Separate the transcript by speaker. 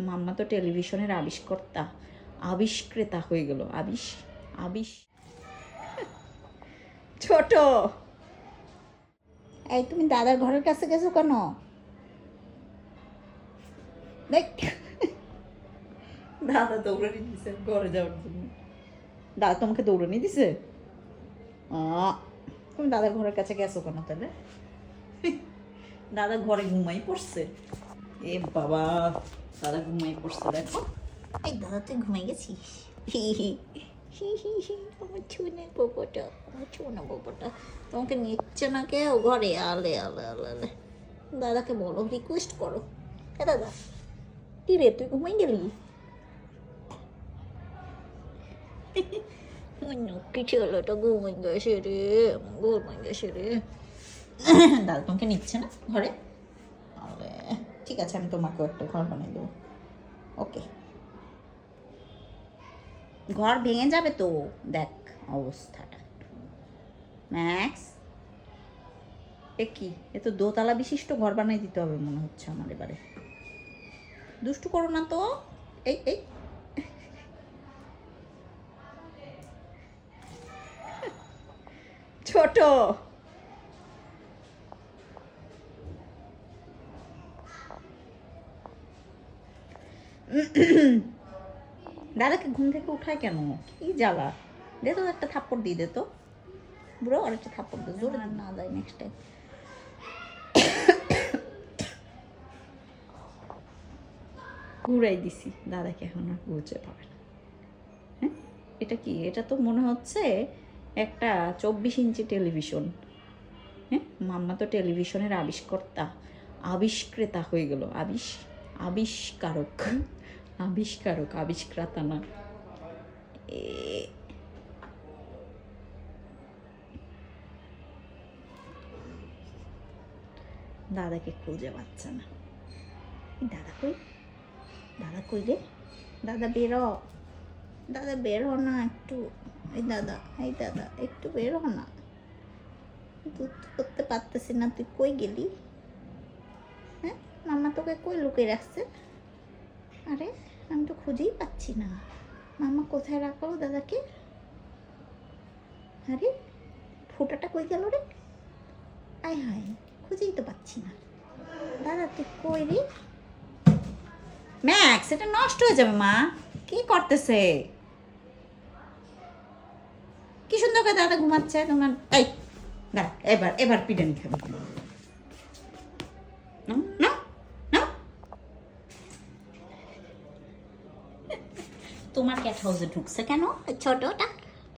Speaker 1: মাম্মা তো টেলিভিশনের আবিষ্কর্তা আবিষ্ক্রেতা হয়ে গেল। আবিষ আবিষ। ছোট!
Speaker 2: এই তুমি দাদার ঘরের কাছে গেছো কেন? দেখ।
Speaker 1: দাদা দৌড়ানি দিছে ঘরে যাওয়ার জন্য। দাদা তোমাকে দৌড়ানি দিছে? আহ, তুমি দাদার ঘরের কাছে গেছো কেন তাহলে? দাদা ঘরে ঘুমাই পড়ছে। এ বাবা, দাদা ঘুমাই পড়ছে, দেখো।
Speaker 2: এই দাদা, তুই ঘুমাই গেছিস? আমার ছুনে পোপোটা আমার ছুনে পোপোটা। তোমাকে নিচ্ছে না কেউ ঘরে, আলে আলে আলে আলে। দাদাকে বলো রিকোয়েস্ট করো। হ্যাঁ দাদা, কি রে, তুই ঘুমাই গেলি? কি ছেলেটা ঘুমাই গেছে রে ঘুমাই গেছে রে।
Speaker 1: দাদা, তোমাকে নিচ্ছে না ঘরে? ঠিক আছে, আমি তোমাকেও একটা ঘর বানিয়ে দেবো। ওকে ঘর ভেঙে যাবে তো? দেখ অবস্থাটা। ম্যাক্স এ কি? এ তো দোতলা বিশিষ্ট ঘর বানিয়ে দিতে হবে মনে হচ্ছে আমার এবারে। দুষ্টু করো না তো। এই এই। ছোট। দাদাকে ঘুম থেকে উঠায় কেন? কি জ্বালা? দে তো একটা থাপ্পড় দিয়ে দে তো। বুড়ো আর একটা থাপ্পড় দে, জোরে না যায় নেক্সট টাইম ঘুরাই দিছি, দাদাকে এখন আর বুঝতে পাবে না। হ্যাঁ? এটা কি? এটা তো মনে হচ্ছে একটা চব্বিশ ইঞ্চি টেলিভিশন। হ্যাঁ? মাম্মা তো টেলিভিশনের আবিষ্কর্তা, আবিষ্ক্রেতা হয়ে গেল। আবিষ আবিষ্কারক। আবিষ্কারক আবিষ্ক্রাতা না দাদাকে খুঁজে পাচ্ছে না। দাদা কই? দাদা কই রে? দাদা বেরো দাদা বের না একটু। এই দাদা এই দাদা, একটু বের না। দুধ করতে পারতেছি না, তুই কই গেলি? হ্যাঁ মামা তোকে কই লুকিয়ে রাখছে? আরে আমি তো খুঁজেই পাচ্ছি না। মামা কোথায় রাখো দাদাকে? আরে, ফোটাটা কই গেল রে? আয় হায়, খুঁজেই তো পাচ্ছি না। দাদা, তুই কই রে? ম্যাক্স এটা নষ্ট হয়ে যাবে, মা। কি করতেছে? কি সুন্দর করে দাদা ঘুমাচ্ছে, তোমার এই, দাঁড়া, এবার এবার পিডানি খাবে। না? তোমার ক্যাট হাউসে ঢুকছে কেন?
Speaker 2: ছোটটা